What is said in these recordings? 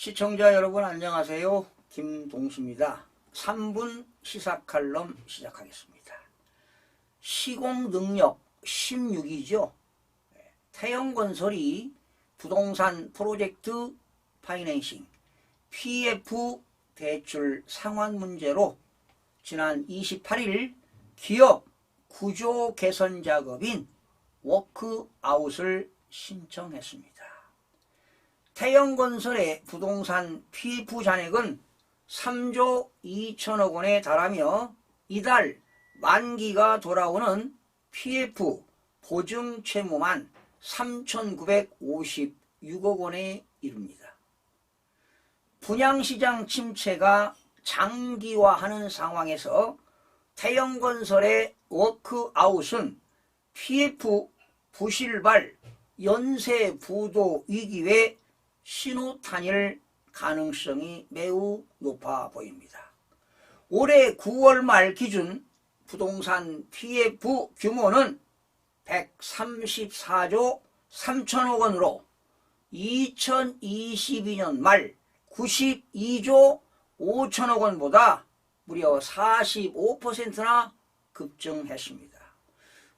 시청자 여러분 안녕하세요. 김동수입니다. 3분 시사 칼럼 시작하겠습니다. 시공 능력 16이죠. 태영건설이 부동산 프로젝트 파이낸싱 PF 대출 상환 문제로 지난 28일 기업 구조 개선 작업인 워크아웃을 신청했습니다. 태영건설의 부동산 PF 잔액은 3조 2천억 원에 달하며 이달 만기가 돌아오는 PF 보증 채무만 3,956억 원에 이릅니다. 분양시장 침체가 장기화하는 상황에서 태영건설의 워크아웃은 PF 부실발 연쇄 부도 위기에 신호탄일 가능성이 매우 높아 보입니다. 올해 9월 말 기준 부동산 PF 규모는 134조 3천억 원으로 2022년 말 92조 5천억 원보다 무려 45%나 급증했습니다.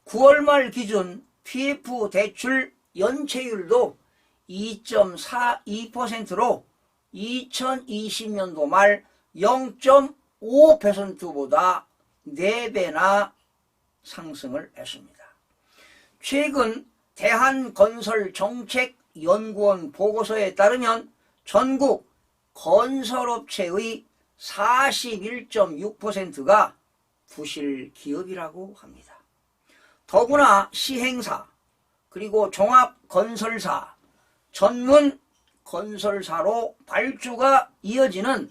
9월 말 기준 PF 대출 연체율도 2.42%로 2020년도 말 0.5%보다 4배나 상승을 했습니다. 최근 대한건설정책연구원 보고서에 따르면 전국 건설업체의 41.6%가 부실 기업이라고 합니다. 더구나 시행사, 그리고 종합건설사, 전문 건설사로 발주가 이어지는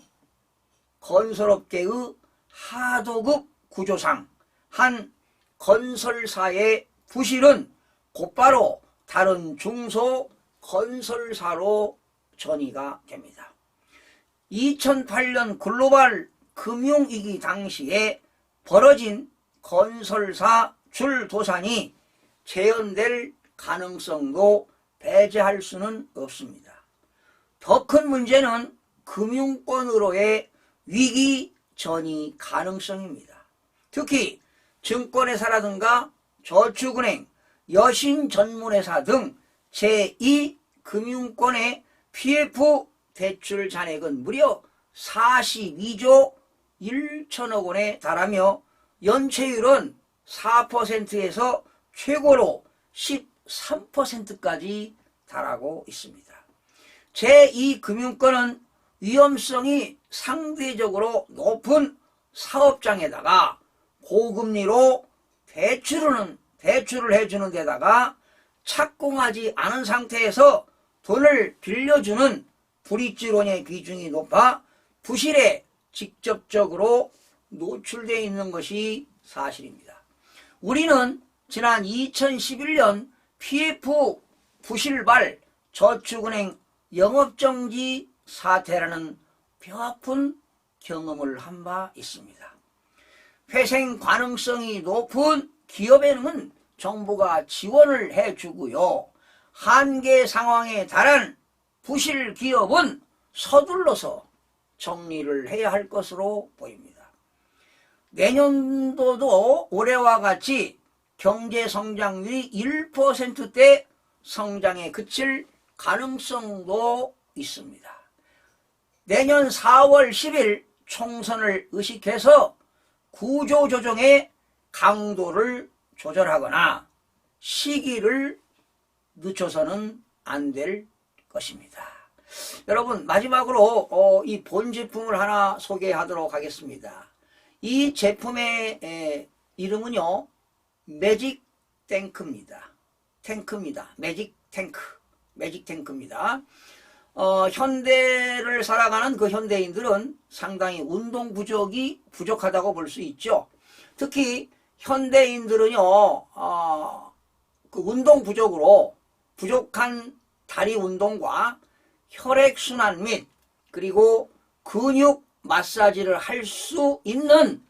건설업계의 하도급 구조상 한 건설사의 부실은 곧바로 다른 중소 건설사로 전이가 됩니다. 2008년 글로벌 금융위기 당시에 벌어진 건설사 줄도산이 재현될 가능성도 배제할 수는 없습니다. 더 큰 문제는 금융권으로의 위기 전이 가능성입니다. 특히 증권회사라든가 저축은행, 여신전문회사 등 제2금융권의 PF 대출 잔액은 무려 42조 1천억 원에 달하며 연체율은 4%에서 최고로 13%까지 달하고 있습니다. 제2금융권은 위험성이 상대적으로 높은 사업장에다가 고금리로 대출은 대출을 해주는 데다가 착공하지 않은 상태에서 돈을 빌려주는 불이지론의 비중이 높아 부실에 직접적으로 노출되어 있는 것이 사실입니다. 우리는 지난 2011년 PF 부실발 저축은행 영업정지 사태라는 뼈아픈 경험을 한 바 있습니다. 회생 가능성이 높은 기업에는 정부가 지원을 해주고요. 한계 상황에 달한 부실 기업은 서둘러서 정리를 해야 할 것으로 보입니다. 내년도도 올해와 같이 경제 성장률이 1%대 성장에 그칠 가능성도 있습니다. 내년 4월 10일 총선을 의식해서 구조조정의 강도를 조절하거나 시기를 늦춰서는 안 될 것입니다. 여러분 마지막으로 어, 이본 제품을 하나 소개하도록 하겠습니다. 이 제품의 에, 이름은요 매직 탱크입니다. 탱크입니다. 매직 탱크, 매직 탱크입니다. 어, 현대를 살아가는 그 현대인들은 상당히 운동 부족이 부족하다고 볼 수 있죠. 특히 현대인들은요, 어, 그 운동 부족으로 부족한 다리 운동과 혈액순환 및 그리고 근육 마사지를 할 수 있는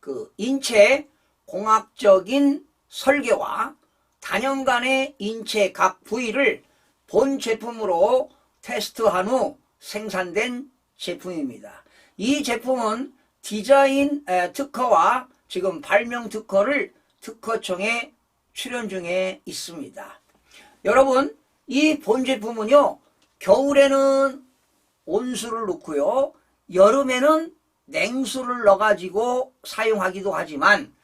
그 인체 공학적인 설계와 단연간의 인체 각 부위를 본 제품으로 테스트한 후 생산된 제품입니다. 이 제품은 디자인 에, 특허와 지금 발명 특허를 특허청에 출연 중에 있습니다. 여러분, 이 본 제품은요, 겨울에는 온수를 넣고요, 여름에는 냉수를 넣어가지고 사용하기도 하지만,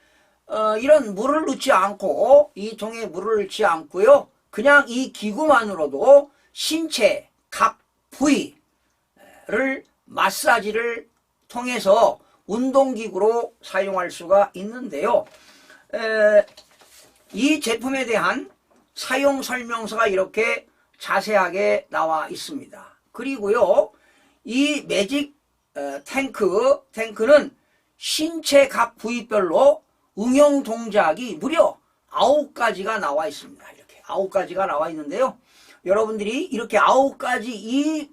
어, 이런 물을 넣지 않고, 이 통에 물을 넣지 않고요, 그냥 이 기구만으로도 신체 각 부위를 마사지를 통해서 운동기구로 사용할 수가 있는데요. 에, 이 제품에 대한 사용 설명서가 이렇게 자세하게 나와 있습니다. 그리고요, 이 매직 어, 탱크, 탱크는 신체 각 부위별로 응용 동작이 무려 아홉 가지가 나와 있습니다. 이렇게 아홉 가지가 나와 있는데요. 여러분들이 이렇게 아홉 가지 이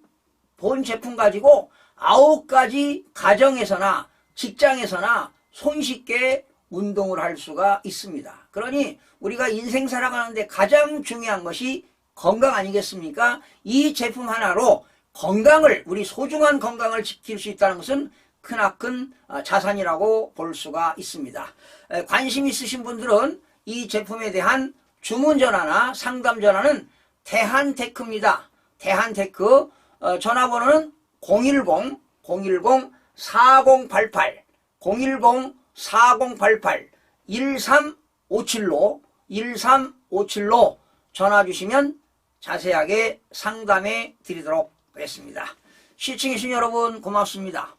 본 제품 가지고 아홉 가지 가정에서나 직장에서나 손쉽게 운동을 할 수가 있습니다. 그러니 우리가 인생 살아가는데 가장 중요한 것이 건강 아니겠습니까? 이 제품 하나로 건강을 우리 소중한 건강을 지킬 수 있다는 것은 크나큰 어, 자산이라고 볼 수가 있습니다. 에, 관심 있으신 분들은 이 제품에 대한 주문 전화나 상담 전화는 대한테크입니다. 대한테크 어, 전화번호는 010 010 4088 010 4088 1357로 1357로 전화 주시면 자세하게 상담해 드리도록 하겠습니다. 시청해주신 여러분 고맙습니다.